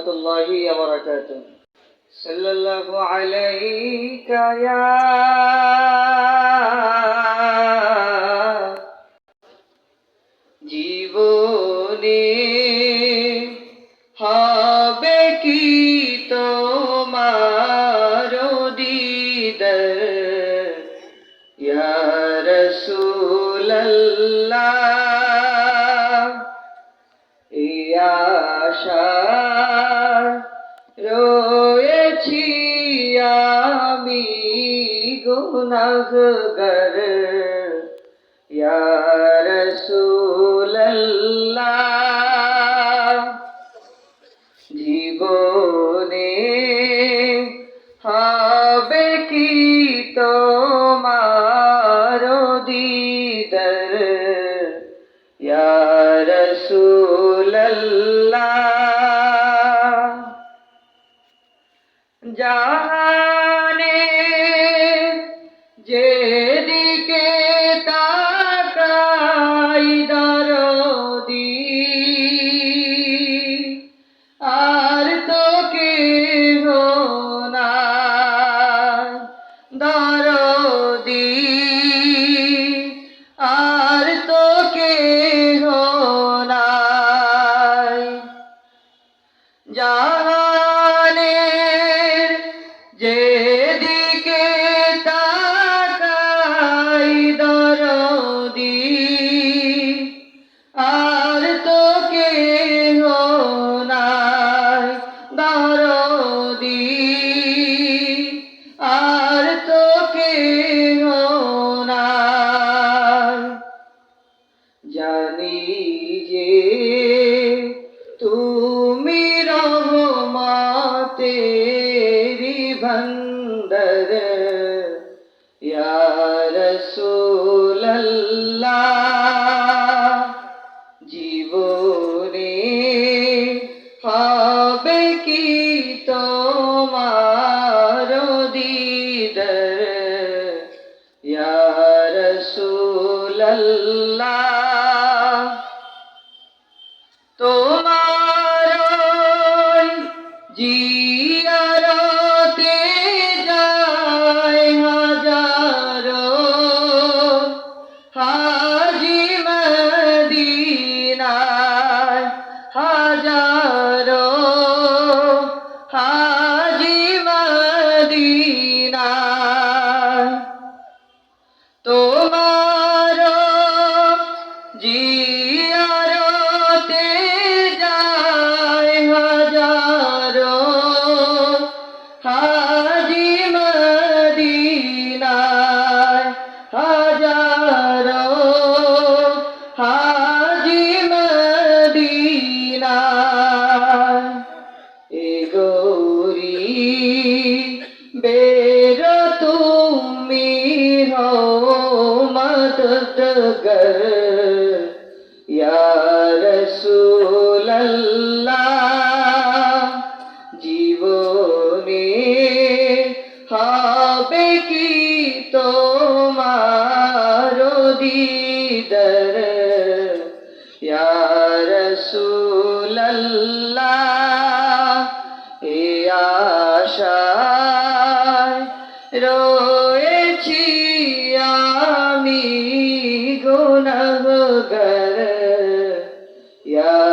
ورحمة الله وبركاته صلى الله عليك يا জীবনে হবে কি তোমার দিদার ইয়া রাসূলাল্লাহ ইয়া আশায় গুনাহগার ইয়া রাসূলাল্লাহ জীবনে হবে কি তোমার দিদার ইয়া রাসূলাল্লাহ জাহানে জানি যে তুমি রহমাতে ভণ্ডর। রসুল্লা জীবনে হবে কি তোমার দিদর? রসুল্লা ছুটে যায় হাজারো। হাজি মদিনায় হাজারো। হাজি মদিনায় এ গৌরী বের তুমি হো মদদগার হবে কি তোমার দিদর? ইয়া এ আশায় রয়েছি আমি গুনাহগার। ইয়া